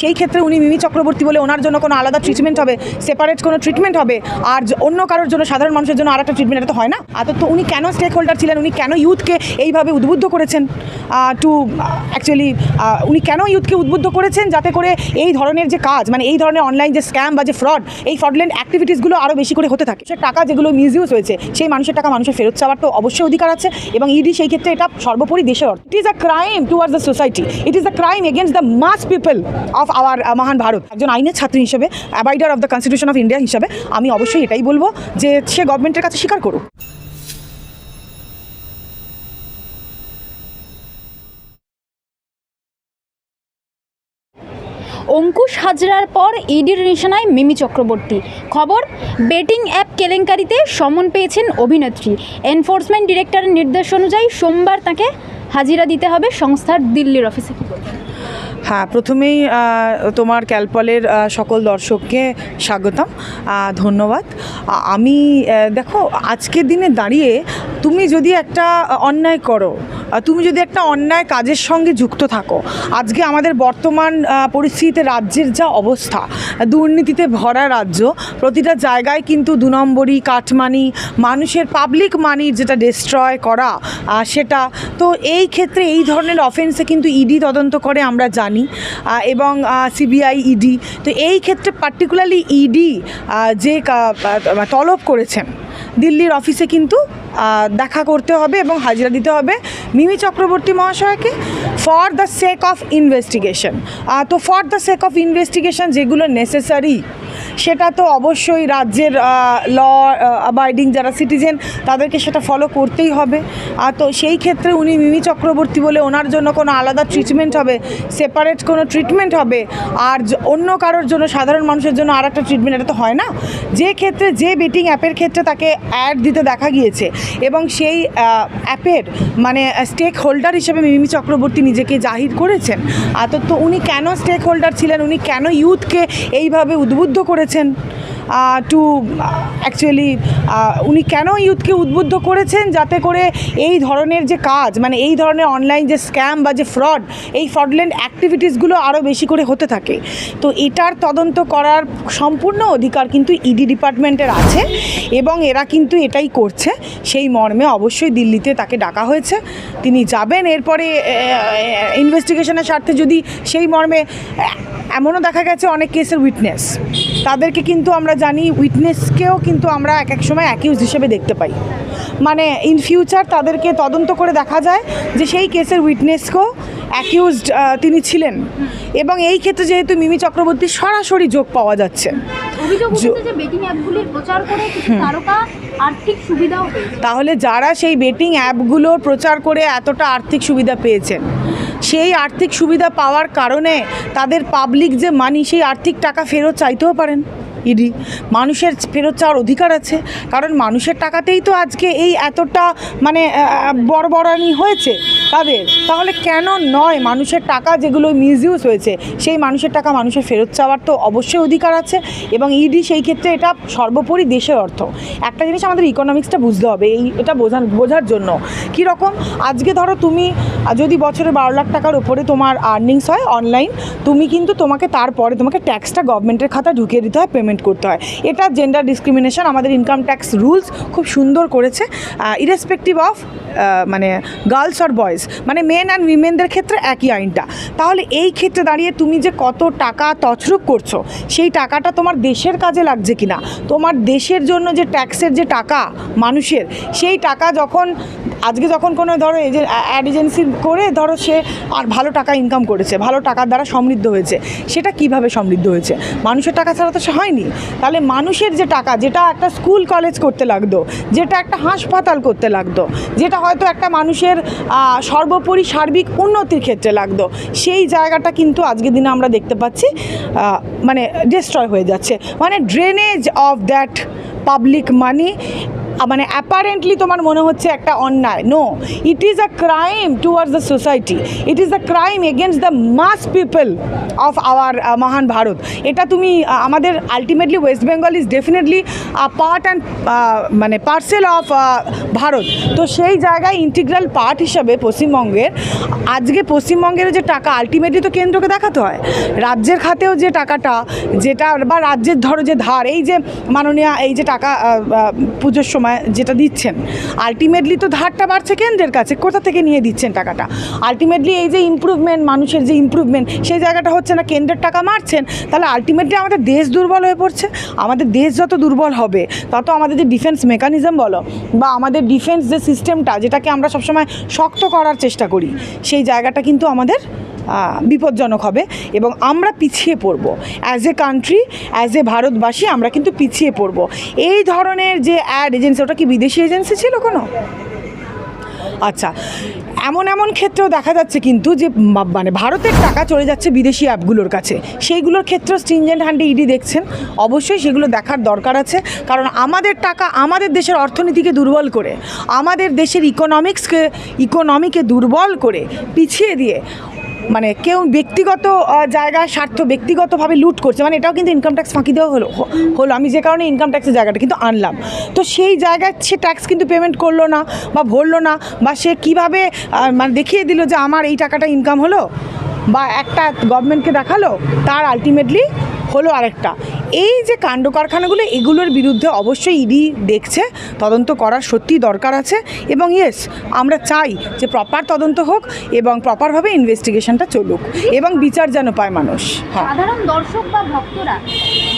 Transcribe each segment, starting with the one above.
সেই ক্ষেত্রে উনি মিমি চক্রবর্তী বলে ওনার জন্য কোনো আলাদা ট্রিটমেন্ট হবে সেপারেট কোনো ট্রিটমেন্ট হবে, আর অন্য কারোর জন্য সাধারণ মানুষের জন্য আর একটা ট্রিটমেন্ট এটা তো হয় না। আর তো উনি কেন স্টেক হোল্ডার ছিলেন? উনি কেন ইউথকে এইভাবে উদ্বুদ্ধ করেছেন? টু অ্যাকচুয়ালি উনি কেন ইউথকে উদ্বুদ্ধ করেছেন? যাতে করে এই ধরনের যে কাজ মানে এই ধরনের অনলাইন যে স্ক্যাম বা যে ফ্রড এই ফ্রডল্যান্ড অ্যাক্টিভিটিসগুলো আরও বেশি করে হতে থাকে। সে টাকা যেগুলো মিসইউজ হয়েছে, সেই মানুষের টাকা মানুষের ফেরত চাওয়ার তো অবশ্যই অধিকার আছে এবং ইডি সেই ক্ষেত্রে এটা সর্বোপরি দেশের অর্থ। It is a crime towards the society it is a crime against the mass people of our মহান ভারত একজন আইনের ছাত্রী হিসেবে abider of the constitution of India হিসেবে, আমি অবশ্যই এটাই বলব যে সে গভর্নমেন্টের কাছে স্বীকার করুক। অঙ্কুশ হাজরার পর ইডির নিশানায় মিমি চক্রবর্তী। খবর বেটিং অ্যাপ কেলেঙ্কারিতে সমন পেয়েছেন অভিনেত্রী। এনফোর্সমেন্ট ডিরেক্টরের নির্দেশ অনুযায়ী সোমবার তাকে হাজিরা দিতে হবে সংস্থার দিল্লির অফিসে? হ্যাঁ প্রথমেই তোমার ক্যালপলের সকল দর্শককে স্বাগতম ধন্যবাদ। আমি দেখো, আজকের দিনে দাঁড়িয়ে তুমি যদি একটা অন্যায় করো তুমি যদি একটা অন্যায় কাজের সঙ্গে যুক্ত থাকো, আজকে আমাদের বর্তমান পরিস্থিতিতে রাজ্যের যা অবস্থা, দুর্নীতিতে ভরা রাজ্য, প্রতিটা জায়গায় কিন্তু দু নম্বরই কাটমানি, মানুষের পাবলিক মানির যেটা ডিস্ট্রয় করা সেটা। তো এই ক্ষেত্রে এই ধরনের অফেন্সে কিন্তু ইডি তদন্ত করে আমরা জানি এবং সিবিআই ইডি তো এই ক্ষেত্রে পার্টিকুলারলি ইডি যে তলব করেছেন, দিল্লির অফিসে কিন্তু দেখা করতে হবে এবং হাজিরা দিতে হবে মিমি চক্রবর্তী মহাশয়কে for the sake of investigation তো for the sake of investigation যেগুলো নেসেসারি সেটা তো অবশ্যই রাজ্যের ল অ্যাবাইডিং যারা সিটিজেন তাদেরকে সেটা ফলো করতেই হবে। আর তো সেই ক্ষেত্রে উনি মিমি চক্রবর্তী বলে ওনার জন্য কোনো আলাদা ট্রিটমেন্ট হবে সেপারেট কোনো ট্রিটমেন্ট হবে, আর অন্য কারোর জন্য, সাধারণ মানুষের জন্য আর একটা ট্রিটমেন্ট এটা তো হয় না। যে ক্ষেত্রে যে বেটিং অ্যাপের ক্ষেত্রে তাকে অ্যাড দিতে দেখা গিয়েছে এবং সেই অ্যাপের মানে স্টেক হোল্ডার হিসেবে মিমি চক্রবর্তী নিজেকে জাহির করেছেন। তো উনি কেন স্টেক হোল্ডার ছিলেন? উনি কেন ইউথকে এইভাবে উদ্বুদ্ধ করেছেন? টু অ্যাকচুয়ালি উনি কেন ইউথকে উদ্বুদ্ধ করেছেন যাতে করে এই ধরনের যে কাজ মানে এই ধরনের অনলাইন যে স্ক্যাম বা যে ফ্রড এই ফ্রডল্যান্ড অ্যাক্টিভিটিসগুলো আরও বেশি করে হতে থাকে। তো এটার তদন্ত করার সম্পূর্ণ অধিকার কিন্তু ইডি ডিপার্টমেন্টের আছে এবং এরা কিন্তু এটাই করছে। সেই মর্মে অবশ্যই দিল্লিতে তাকে ডাকা হয়েছে। তিনি যাবেন, এরপরে ইনভেস্টিগেশনের স্বার্থে যদি সেই মর্মে এমনও দেখা গেছে অনেক কেসের উইটনেস তাদেরকে কিন্তু আমরা জানি উইটনেসকেও কিন্তু আমরা এক এক সময় অ্যাকিউজ হিসেবে দেখতে পাই। মানে ইন ফিউচার তাদেরকে তদন্ত করে দেখা যায় যে সেই কেসের উইটনেসকেও অ্যাকিউজড তিনি ছিলেন। এবং এই ক্ষেত্রে যেহেতু মিমি চক্রবর্তী সরাসরি যোগ পাওয়া যাচ্ছে। তাহলে যারা সেই বেটিং অ্যাপগুলোর প্রচার করে এতটা আর্থিক সুবিধা পেয়েছেন সেই আর্থিক সুবিধা পাওয়ার কারণে তাদের পাবলিক যে মানি সেই আর্থিক টাকা ফেরত চাইতেও পারেন। ইডি, মানুষের ফেরত চাওয়ার অধিকার আছে। কারণ মানুষের টাকাতেই তো আজকে এই এতটা মানে বড় বড়ানি হয়েছে। তাদের। তাহলে কেন নয় মানুষের টাকা যেগুলো মিসইউজ হয়েছে, সেই মানুষের টাকা মানুষের ফেরত চাওয়ার তো অবশ্যই অধিকার আছে এবং ইডি সেই ক্ষেত্রে এটা সর্বোপরি দেশের অর্থ। একটা জিনিস আমাদের ইকোনমিক্সটা বুঝতে হবে, এই এটা বোঝান, বোঝার জন্য। কী রকম? আজকে ধরো তুমি, যদি বছরে বারো লাখ টাকার উপরে তোমার আর্নিংস হয় অনলাইন তুমি কিন্তু তোমাকে তারপরে তোমাকে ট্যাক্সটা গভর্নমেন্টের খাতা ঢুকিয়ে দিতে হয় পেমেন্ট করতে হয়। এটা জেন্ডার ডিসক্রিমিনেশন আমাদের ইনকাম ট্যাক্স রুলস খুব সুন্দর করেছে ইরেসপেক্টিভ অফ মানে গার্লস আর বয়েজ মানে মেন অ্যান্ড উইমেনদের ক্ষেত্রে একই আইনটা। তাহলে এই ক্ষেত্রে দাঁড়িয়ে তুমি যে কত টাকা তছরুপ করছ, সেই টাকাটা তোমার দেশের কাজে লাগছে কিনা? তোমার দেশের জন্য যে ট্যাক্সের যে টাকা মানুষের, সেই টাকা যখন আজকে যখন কোনো ধরো এজে অ্যাড এজেন্সি করে ধরো সে আর ভালো টাকা ইনকাম করেছে, ভালো টাকার দ্বারা সমৃদ্ধ হয়েছে, সেটা কীভাবে সমৃদ্ধ হয়েছে? মানুষের টাকা ছাড়া তো সে হয়নি। তাহলে মানুষের যে টাকা, যেটা একটা স্কুল কলেজ করতে লাগতো, যেটা একটা হাসপাতাল করতে লাগতো, যেটা হয়তো একটা মানুষের সর্বোপরি সার্বিক উন্নতির ক্ষেত্রে লাগতো, সেই জায়গাটা কিন্তু আজকের দিনে আমরা দেখতে পাচ্ছি মানে ডিস্ট্রয় হয়ে যাচ্ছে। মানে drainage of that public money মানে অ্যাপারেন্টলি তোমার মনে হচ্ছে একটা অন্যায়। No it is a crime towards the society it is a crime against the mass people of our মহান ভারত এটা তুমি আমাদের ultimately West Bengal is definitely part and মানে পার্সেল অফ ভারত তো সেই জায়গায় ইন্টিগ্রাল পার্ট হিসাবে পশ্চিমবঙ্গের, আজকে পশ্চিমবঙ্গের যে টাকা আলটিমেটলি তো কেন্দ্রকে দেখাতে হয়। রাজ্যের খাতেও যে টাকাটা, যেটা বা রাজ্যের ধরো যে ধার, এই যে মাননীয় এই যে টাকা পুজোর সময় যেটা দিচ্ছেন আলটিমেটলি তো ধারটা বাড়ছে কেন্দ্রের কাছে, কোথা থেকে নিয়ে দিচ্ছেন টাকাটা? আলটিমেটলি এই যে ইমপ্রুভমেন্ট মানুষের যে ইমপ্রুভমেন্ট সেই জায়গাটা হচ্ছে না কেন্দ্রের টাকা মারছেন, তাহলে আলটিমেটলি আমাদের দেশ দুর্বল হয়ে পড়ছে? আমাদের দেশ যত দুর্বল হবে তত আমাদের যে ডিফেন্স মেকানিজম বলো, বা আমাদের ডিফেন্স যে সিস্টেমটা যেটাকে আমরা সবসময় শক্ত করার চেষ্টা করি, সেই জায়গাটা কিন্তু আমাদের বিপজ্জনক হবে এবং আমরা পিছিয়ে পড়ব। As a country as a ভারতবাসী, আমরা কিন্তু পিছিয়ে পড়ব। এই ধরনের যে অ্যাড এজেন্সি ওটা কি বিদেশি এজেন্সি ছিল কোনো? আচ্ছা এমন এমন ক্ষেত্রেও দেখা যাচ্ছে কিন্তু যে মানে ভারতের টাকা চলে যাচ্ছে বিদেশি অ্যাপগুলোর কাছে। সেইগুলোর ক্ষেত্রেও স্ট্রিনজেন্ট হ্যান্ডে ইডি দেখছেন। অবশ্যই সেগুলো দেখার দরকার আছে। কারণ আমাদের টাকা আমাদের দেশের অর্থনীতিকে দুর্বল করে, আমাদের দেশের ইকোনমিক্সকে ইকোনমিকে দুর্বল করে পিছিয়ে দিয়ে মানে কেউ ব্যক্তিগত জায়গায় স্বার্থ ব্যক্তিগতভাবে লুট করছে। মানে এটাও কিন্তু ইনকাম ট্যাক্স ফাঁকি দেওয়া হলো হলো। আমি যে কারণে ইনকাম ট্যাক্সের জায়গাটা কিন্তু আনলাম। তো সেই জায়গায় সে ট্যাক্স কিন্তু পেমেন্ট করল না বা ভরলো না বা সে কীভাবে মানে দেখিয়ে দিল যে আমার এই টাকাটা ইনকাম হলো বা একটা গভর্নমেন্টকে দেখাল, তার আলটিমেটলি হলো আরেকটা। এই যে কাণ্ড কারখানাগুলো এগুলোর বিরুদ্ধে অবশ্যই ইডি দেখছে তদন্ত করার সত্যি দরকার আছে এবং ইয়েস আমরা চাই যে প্রপার তদন্ত হোক এবং প্রপারভাবে ইনভেস্টিগেশনটা চলুক এবং বিচার যেন পায় মানুষ। হ্যাঁ। সাধারণ দর্শক বা ভক্তরা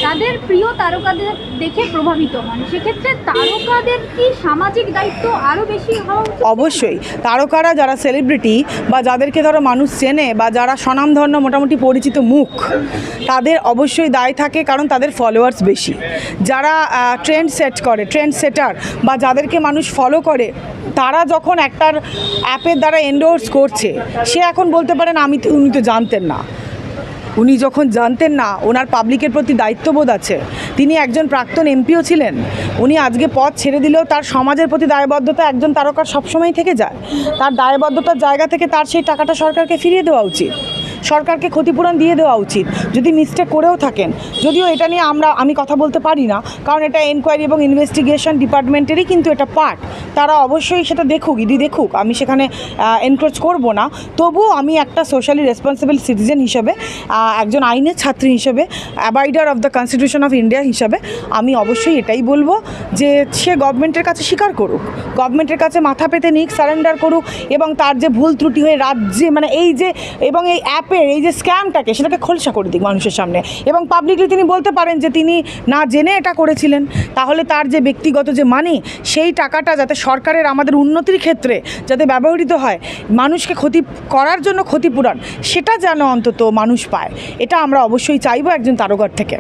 তাদের প্রিয় তারকাদের দেখে প্রভাবিত হন সেক্ষেত্রে তারকাদের কি সামাজিক দায়িত্ব আরও বেশি হওয়া অবশ্যই তারকারা যারা সেলিব্রিটি বা যাদেরকে ধরো মানুষ চেনে বা যারা স্বনামধন্য মোটামুটি পরিচিত মুখ তাদের অবশ্যই দায় থাকে কারণ তাদের ফলোয়ার্স বেশি। যারা ট্রেন্ড সেট করে ট্রেন্ড সেটার বা যাদেরকে মানুষ ফলো করে, তারা যখন একটার অ্যাপের দ্বারা এন্ডোর্স করছে, সে এখন বলতে পারেন, আমি তো, উনি তো জানতেন না। উনি যখন জানতেন না, ওনার পাবলিকের প্রতি দায়িত্ববোধ আছে। তিনি একজন প্রাক্তন এমপিও ছিলেন। উনি আজকে পথ ছেড়ে দিলেও তার সমাজের প্রতি দায়বদ্ধতা একজন তারকার সবসময় থেকে যায়। তার দায়বদ্ধতার জায়গা থেকে তার সেই টাকাটা সরকারকে ফিরিয়ে দেওয়া উচিত। সরকারকে ক্ষতিপূরণ দিয়ে দেওয়া উচিত। যদি মিস্টেক করেও থাকেন, যদিও এটা নিয়ে আমরা, আমি কথা বলতে পারি না, কারণ এটা এনকোয়ারি এবং ইনভেস্টিগেশন ডিপার্টমেন্টেরই কিন্তু এটা পার্ট তারা অবশ্যই সেটা দেখুক, ইডি দেখুক, আমি সেখানে এনক্রোচ করব না। তবুও আমি একটা সোশ্যালি রেসপন্সিবল সিটিজেন হিসেবে একজন আইনের ছাত্রী হিসেবে abider of the constitution of India হিসাবে, আমি অবশ্যই এটাই বলব যে সে গভর্নমেন্টের কাছে স্বীকার করুক। গভর্নমেন্টের কাছে মাথা পেতে নিক সারেন্ডার করুক, এবং তার যে ভুল ত্রুটি হয়ে রাজ্যে মানে এই যে, এবং এই অ্যাপের এই যে স্ক্যামটাকে সেটাকে খোলসা করে দিক মানুষের সামনে। এবং পাবলিকলি তিনি বলতে পারেন যে তিনি না জেনে এটা করেছিলেন। তাহলে তার যে ব্যক্তিগত যে মানি সেই টাকাটা যাতে সরকারের আমাদের উন্নতির ক্ষেত্রে যাতে ব্যবহৃত হয়, মানুষকে ক্ষতি করার জন্য ক্ষতিপূরণ, সেটা যেন অন্তত মানুষ পায়। এটা আমরা অবশ্যই চাইব একজন তারকার থেকে।